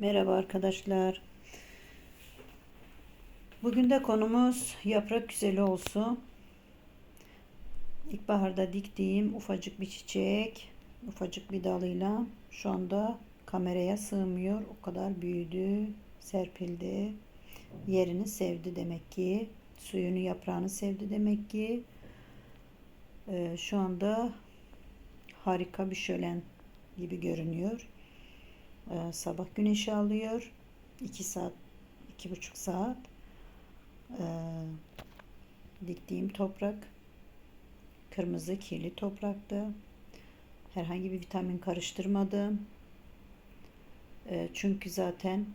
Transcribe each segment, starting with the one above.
Merhaba arkadaşlar. Bugün de konumuz yaprak güzeli olsun. İlkbaharda diktiğim ufacık bir çiçek, ufacık bir dalıyla şu anda kameraya sığmıyor. O kadar büyüdü, serpildi. Yerini sevdi demek ki. Suyunu, yaprağını sevdi demek ki. Ee, şu anda harika bir şölen gibi görünüyor. Ee, sabah güneşi alıyor. 2 saat, iki buçuk saat. Ee, diktiğim toprak kırmızı kirli topraktı. Herhangi bir vitamin karıştırmadım. Ee, çünkü zaten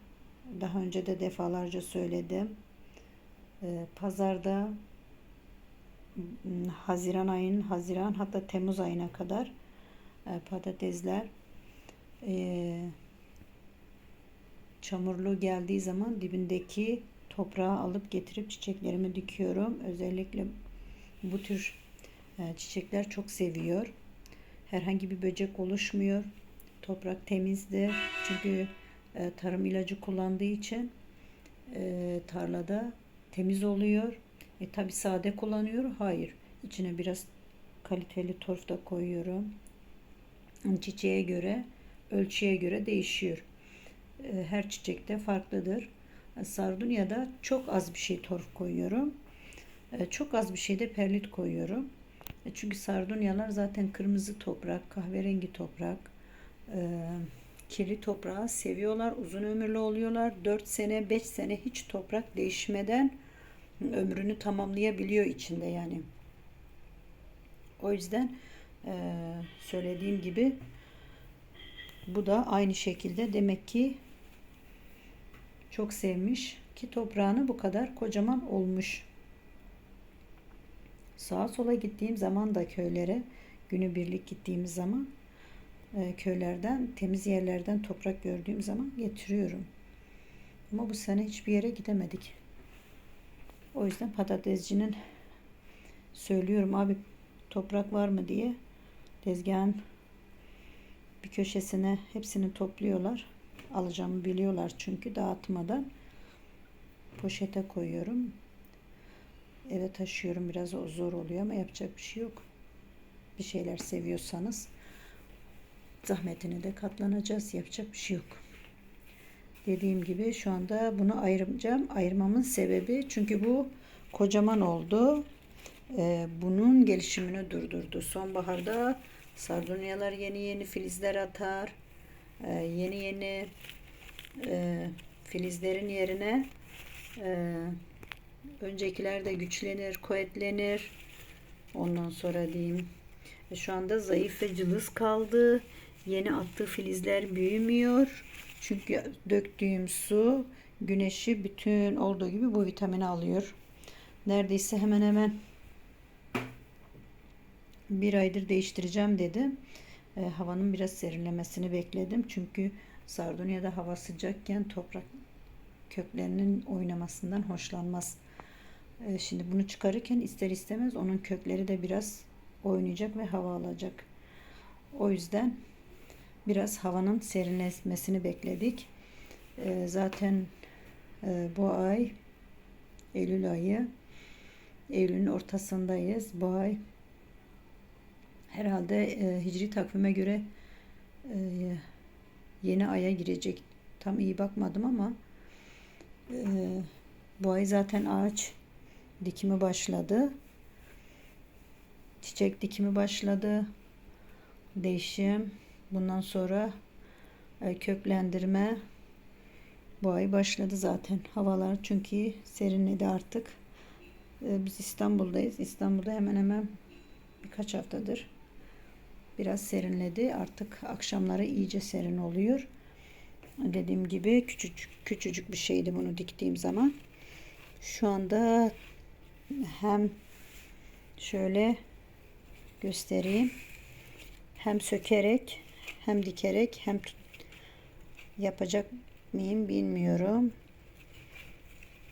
daha önce de defalarca söyledim. Pazarda Haziran ayının Haziran hatta Temmuz ayına kadar e, patatesler e, çamurlu geldiği zaman dibindeki toprağı alıp getirip çiçeklerimi dikiyorum. Özellikle bu tür e, çiçekler çok seviyor. Herhangi bir böcek oluşmuyor. Toprak temizdi. Çünkü e, tarım ilacı kullandığı için e, tarlada temiz oluyor. E tabi sade kullanıyor. Hayır. İçine biraz kaliteli torf da koyuyorum. Çiçeğe göre, ölçüye göre değişiyor. E, her çiçekte farklıdır. E, sardunya'da çok az bir şey torf koyuyorum. E, çok az bir şey de perlit koyuyorum. Çünkü sardunyalar zaten kırmızı toprak, kahverengi toprak, kirli toprağı seviyorlar. Uzun ömürlü oluyorlar. 4 sene, 5 sene hiç toprak değişmeden ömrünü tamamlayabiliyor içinde yani. O yüzden söylediğim gibi bu da aynı şekilde demek ki çok sevmiş ki toprağını bu kadar kocaman olmuş. Sağa sola gittiğim zaman da köylere günübirlik gittiğimiz zaman e, köylerden temiz yerlerden toprak gördüğüm zaman getiriyorum. Ama bu sene hiçbir yere gidemedik. O yüzden patatescinin söylüyorum abi toprak var mı diye tezgahın bir köşesine hepsini topluyorlar. Alacağımı biliyorlar çünkü dağıtmadan poşete koyuyorum. Eve taşıyorum. Biraz o zor oluyor ama yapacak bir şey yok. Bir şeyler seviyorsanız zahmetini de katlanacağız. Yapacak bir şey yok. Dediğim gibi şu anda bunu ayıracağım. Ayırmamın sebebi çünkü bu kocaman oldu. Ee, bunun gelişimini durdurdu. Sonbaharda Sardunyalar yeni yeni filizler atar. Ee, yeni yeni e, filizlerin yerine e, öncekiler de güçlenir, kuvvetlenir. Ondan sonra diyeyim. E, şu anda zayıf ve cılız kaldı. Yeni attığı filizler büyümüyor. Çünkü döktüğüm su güneşi bütün olduğu gibi bu vitamini alıyor. Neredeyse hemen hemen bir aydır değiştireceğim dedim. E, havanın biraz serinlemesini bekledim. Çünkü Sardunya'da hava sıcakken toprak köklerinin oynamasından hoşlanmaz. E, şimdi bunu çıkarırken ister istemez onun kökleri de biraz oynayacak ve hava alacak. O yüzden biraz havanın serinlemesini bekledik. E, zaten e, bu ay Eylül ayı Eylül'ün ortasındayız. Bu ay herhalde e, hicri takvime göre e, yeni aya girecek. Tam iyi bakmadım ama e, bu ay zaten ağaç dikimi başladı. Çiçek dikimi başladı. Değişim. Bundan sonra e, köklendirme bu ay başladı zaten. Havalar çünkü serinledi artık. E, biz İstanbul'dayız. İstanbul'da hemen hemen birkaç haftadır biraz serinledi. Artık akşamları iyice serin oluyor. Dediğim gibi küçücük küçücük bir şeydi bunu diktiğim zaman. Şu anda hem şöyle göstereyim. Hem sökerek hem dikerek hem yapacak mıyım bilmiyorum.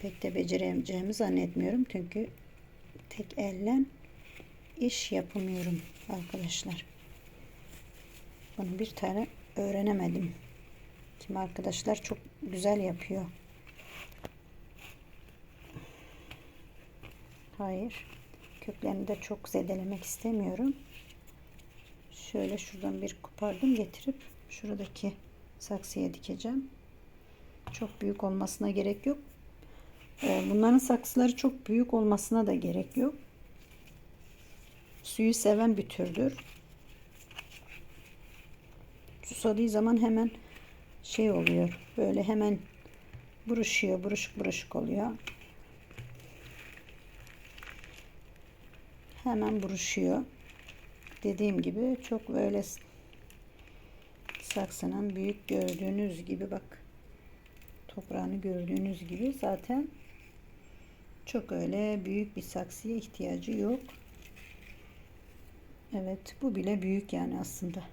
Pek de beceremeyeceğimi zannetmiyorum. Çünkü tek elle iş yapamıyorum arkadaşlar. Bunu bir tane öğrenemedim. Kimi arkadaşlar çok güzel yapıyor. Hayır. Köklerini de çok zedelemek istemiyorum. Şöyle şuradan bir kopardım getirip şuradaki saksıya dikeceğim. Çok büyük olmasına gerek yok. Ee, bunların saksıları çok büyük olmasına da gerek yok. Suyu seven bir türdür. Susadığı zaman hemen şey oluyor. Böyle hemen buruşuyor. Buruşuk buruşuk oluyor. Hemen buruşuyor. Dediğim gibi çok böyle saksının büyük gördüğünüz gibi bak toprağını gördüğünüz gibi zaten çok öyle büyük bir saksıya ihtiyacı yok. Evet bu bile büyük yani aslında.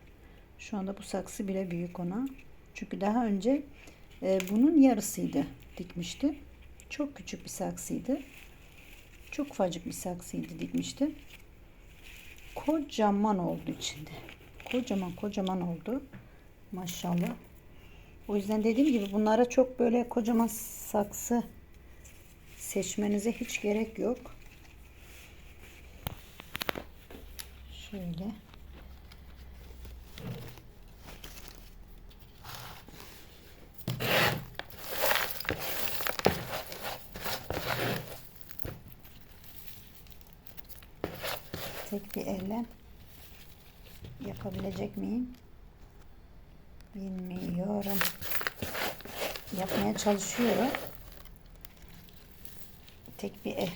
Şu anda bu saksı bile büyük ona. Çünkü daha önce e, bunun yarısıydı dikmişti. Çok küçük bir saksıydı. Çok ufacık bir saksıydı dikmişti. Kocaman oldu içinde. Kocaman kocaman oldu. Maşallah. O yüzden dediğim gibi bunlara çok böyle kocaman saksı seçmenize hiç gerek yok. Şöyle. Tek bir elle yapabilecek miyim? Bilmiyorum. Yapmaya çalışıyorum. Tek bir el.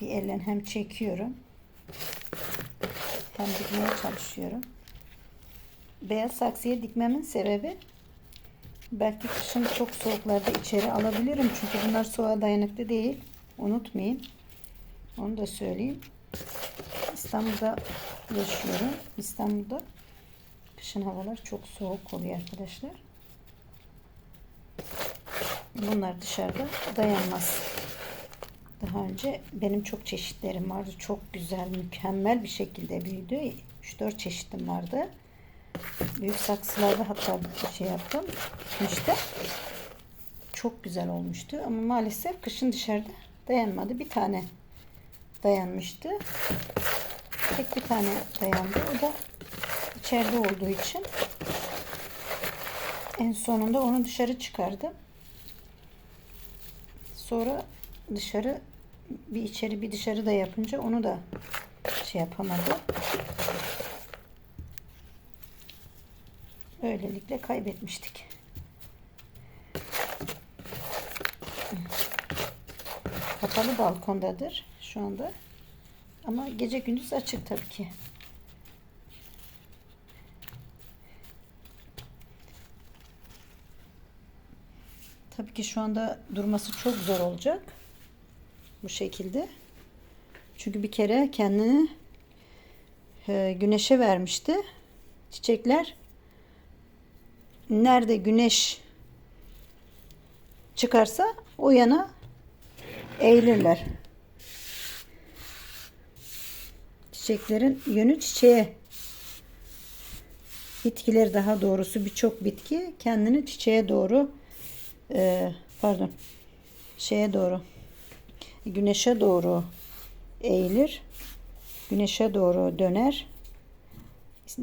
Bir elle hem çekiyorum. Hem dikmeye çalışıyorum. Beyaz saksıya dikmemin sebebi belki kışın çok soğuklarda içeri alabilirim. Çünkü bunlar soğuğa dayanıklı değil. Unutmayın. Onu da söyleyeyim. İstanbul'da yaşıyorum. İstanbul'da kışın havalar çok soğuk oluyor arkadaşlar. Bunlar dışarıda dayanmaz. Daha önce benim çok çeşitlerim vardı. Çok güzel, mükemmel bir şekilde büyüdü. 3-4 çeşitim vardı. Büyük saksılarda hatta bir şey yaptım. İşte çok güzel olmuştu. Ama maalesef kışın dışarıda dayanmadı. Bir tane dayanmıştı. Tek bir tane dayandı. O da içeride olduğu için en sonunda onu dışarı çıkardım. Sonra dışarı bir içeri bir dışarı da yapınca onu da şey yapamadı. Böylelikle kaybetmiştik. Kapalı balkondadır şu anda. Ama gece gündüz açık tabii ki. Tabii ki şu anda durması çok zor olacak. Bu şekilde. Çünkü bir kere kendini e, güneşe vermişti. Çiçekler nerede güneş çıkarsa o yana eğilirler. Çiçeklerin yönü çiçeğe. Bitkiler daha doğrusu birçok bitki kendini çiçeğe doğru e, pardon şeye doğru güneşe doğru eğilir. Güneşe doğru döner.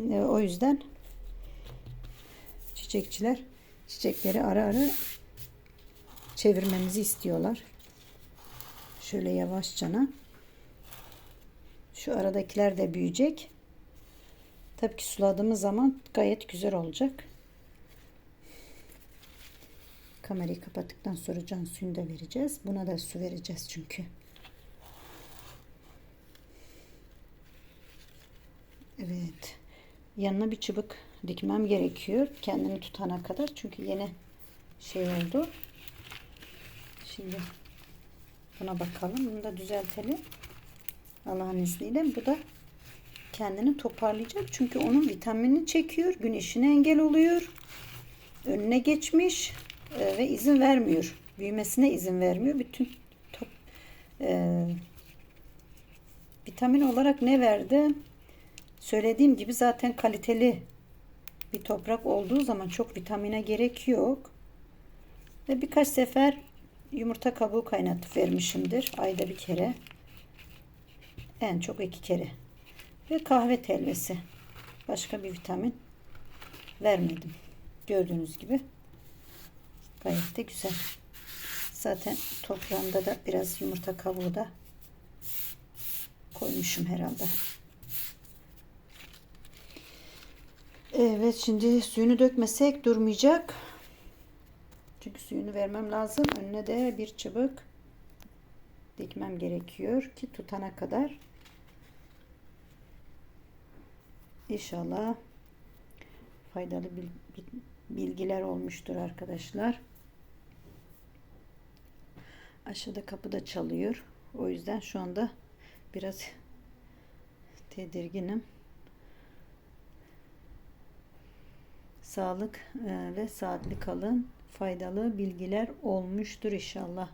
O yüzden çiçekçiler çiçekleri ara ara çevirmemizi istiyorlar. Şöyle yavaşçana. Şu aradakiler de büyüyecek. Tabii ki suladığımız zaman gayet güzel olacak. Kamerayı kapattıktan sonra can suyunu da vereceğiz. Buna da su vereceğiz çünkü. Evet. Yanına bir çubuk dikmem gerekiyor. Kendini tutana kadar. Çünkü yeni şey oldu. Şimdi buna bakalım. Bunu da düzeltelim. Allah'ın izniyle. Bu da kendini toparlayacak. Çünkü onun vitaminini çekiyor. Güneşine engel oluyor. Önüne geçmiş e, ve izin vermiyor. Büyümesine izin vermiyor. Bütün top, e, vitamin olarak ne verdi? Söylediğim gibi zaten kaliteli bir toprak olduğu zaman çok vitamine gerek yok. Ve birkaç sefer yumurta kabuğu kaynatıp vermişimdir. Ayda bir kere. En çok iki kere. Ve kahve telvesi. Başka bir vitamin vermedim. Gördüğünüz gibi. Gayet de güzel. Zaten toprağımda da biraz yumurta kabuğu da koymuşum herhalde. Evet şimdi suyunu dökmesek durmayacak. Çünkü suyunu vermem lazım. Önüne de bir çubuk dikmem gerekiyor ki tutana kadar. İnşallah faydalı bilgiler olmuştur arkadaşlar. Aşağıda kapı da çalıyor. O yüzden şu anda biraz tedirginim. Sağlık e, ve saatli kalın. Faydalı bilgiler olmuştur inşallah.